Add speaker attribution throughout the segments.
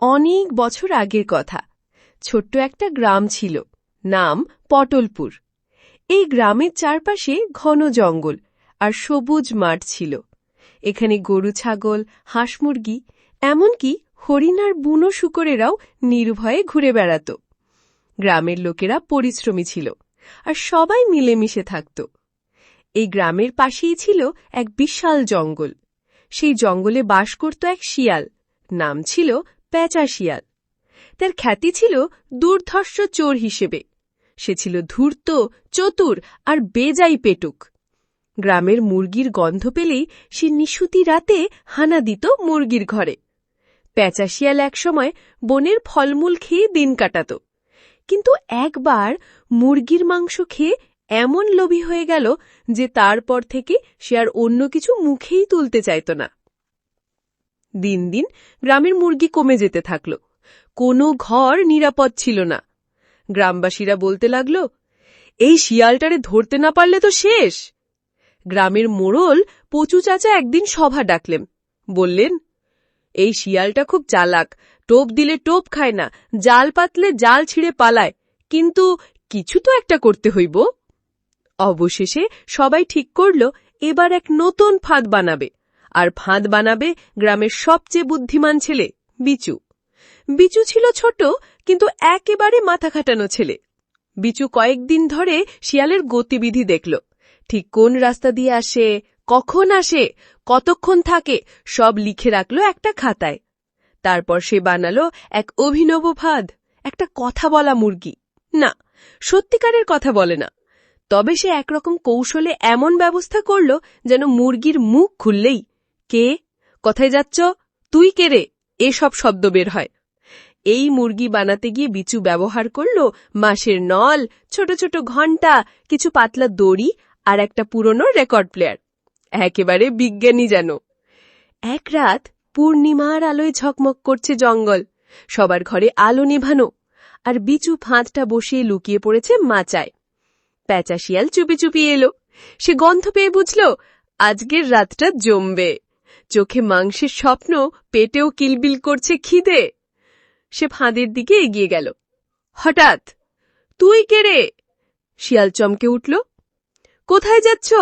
Speaker 1: অনেক বছর আগের কথা। ছোট্ট একটা গ্রাম ছিল, নাম পটলপুর। এই গ্রামের চারপাশে ঘন জঙ্গল আর সবুজ মাঠ ছিল। এখানে গরু ছাগল, হাঁস মুরগি, এমনকি হরিণ আর বুনো শুকরেরাও নির্ভয়ে ঘুরে বেড়াত। গ্রামের লোকেরা পরিশ্রমী ছিল আর সবাই মিলেমিশে থাকত। এই গ্রামের পাশেই ছিল এক বিশাল জঙ্গল। সেই জঙ্গলে বাস করত এক শিয়াল, নাম ছিল প্যাঁচা শিয়াল তার খ্যাতি ছিল দুর্ধর্ষ চোর হিসেবে। সে ছিল ধূর্ত, চতুর আর বেজাই পেটুক। গ্রামের মুরগির গন্ধ পেলেই সে নিশুতি রাতে হানা দিত মুরগির ঘরে। প্যাঁচা শিয়াল একসময় বনের ফলমূল খেয়ে দিন কাটাত। কিন্তু একবার মুরগির মাংস খেয়ে এমন লোভী হয়ে গেল যে তারপর থেকে সে আর অন্য কিছু মুখেই তুলতে চাইত না। দিন দিন গ্রামের মুরগি কমে যেতে থাকল। কোনো ঘর নিরাপদ ছিল না। গ্রামবাসীরা বলতে লাগল, এই শিয়ালটারে ধরতে না পারলে তো শেষ। গ্রামের মোড়ল পচু চাচা একদিন সভা ডাকলেন। বললেন, এই শিয়ালটা খুব চালাক, টোপ দিলে টোপ খায় না, জাল পাতলে জাল ছিঁড়ে পালায়, কিন্তু কিছু তো একটা করতে হইব। অবশেষে সবাই ঠিক করল, এবার এক নতুন ফাঁদ বানাবে। আর ফাঁদ বানাবে গ্রামের সবচেয়ে বুদ্ধিমান ছেলে, বিচু। বিচু ছিল ছোট, কিন্তু একেবারে মাথা খাটানো ছেলে। বিচু কয়েকদিন ধরে শিয়ালের গতিবিধি দেখল। ঠিক কোন রাস্তা দিয়ে আসে, কখন আসে, কতক্ষণ থাকে, সব লিখে রাখল একটা খাতায়। তারপর সে বানালো এক অভিনব ফাঁদ, একটা কথা বলা মুরগি। না, সত্যিকারের কথা বলে না। তবে সে একরকম কৌশলে এমন ব্যবস্থা করল যেন মুরগির মুখ খুললেই কে? কোথায় যাচ্ছ? তুই কে রে? এসব শব্দ বের হয়। এই মুরগি বানাতে গিয়ে বিচু ব্যবহার করল মাসের নল, ছোট ছোট ঘণ্টা কিছু পাতলা দড়ি আর একটা পুরনো রেকর্ড প্লেয়ার। একেবারে বিজ্ঞানী যেন। এক রাত পূর্ণিমার আলোয় ঝকমক করছে জঙ্গল। সবার ঘরে আলো নেভানো আর বিচু ফাঁদটা বসিয়ে লুকিয়ে পড়েছে মাচায়। প্যাঁচা শিয়াল চুপি চুপি এলো। সে গন্ধ পেয়ে বুঝল, আজকের রাতটা জমবে। চোখে মাংসের স্বপ্ন, পেটেও কিলবিল করছে খিদে। সে ফাঁদের দিকে এগিয়ে গেল। হঠাৎ, তুই কে রে? শিয়াল চমকে উঠল। কোথায় যাচ্ছ?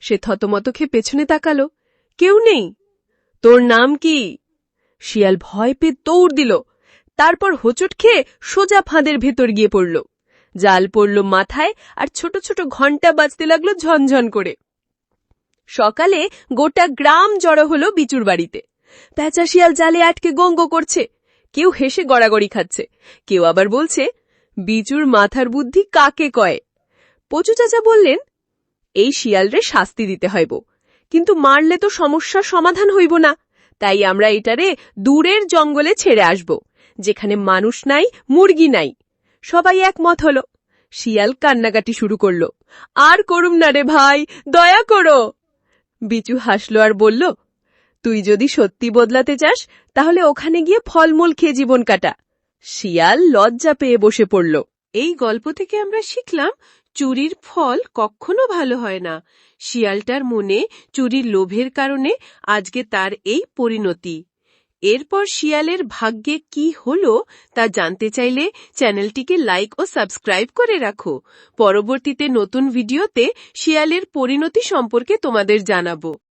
Speaker 1: সে থতমত খেয়ে পেছনে তাকালো। কেউ নেই। তোর নাম কি? শিয়াল ভয় পেয়ে দৌড় দিল। তারপর হোঁচট খেয়ে সোজা ফাঁদের ভেতর গিয়ে পড়ল। জাল পড়ল মাথায় আর ছোট ছোট ঘণ্টা বাজতে লাগল ঝনঝন করে। সকালে গোটা গ্রাম জড়ো হলো বিচুর বাড়িতে। প্যাঁচা শিয়াল জালে আটকে গঙ্গ করছে। কেউ হেসে গড়াগড়ি খাচ্ছে। কেউ আবার বলছে, বিচুর মাথার বুদ্ধি কাকে কয়ে? পচু চাচা বললেন, এই শিয়ালরে শাস্তি দিতে হইব। কিন্তু মারলে তো সমস্যার সমাধান হইব না। তাই আমরা এটারে দূরের জঙ্গলে ছেড়ে আসব, যেখানে মানুষ নাই, মুরগি নাই। সবাই একমত হল। শিয়াল কান্নাকাটি শুরু করল। আর করুম না রে ভাই, দয়া করো। বিচু হাসল আর বলল, তুই যদি সত্যি বদলাতে চাস, তাহলে ওখানে গিয়ে ফলমূল খেয়ে জীবন কাটা শিয়াল লজ্জা পেয়ে বসে পড়ল। এই গল্প থেকে আমরা শিখলাম, চুরির ফল কখনো ভালো হয় না। শিয়ালটার মনে চুরির লোভের কারণে আজকে তার এই পরিণতি। এরপর শিয়ালের ভাগ্যে কি হল তা জানতে চাইলে চ্যানেলটিকে লাইক ও সাবস্ক্রাইব করে রাখো। পরবর্তীতে নতুন ভিডিওতে শিয়ালের পরিণতি সম্পর্কে তোমাদের জানাব।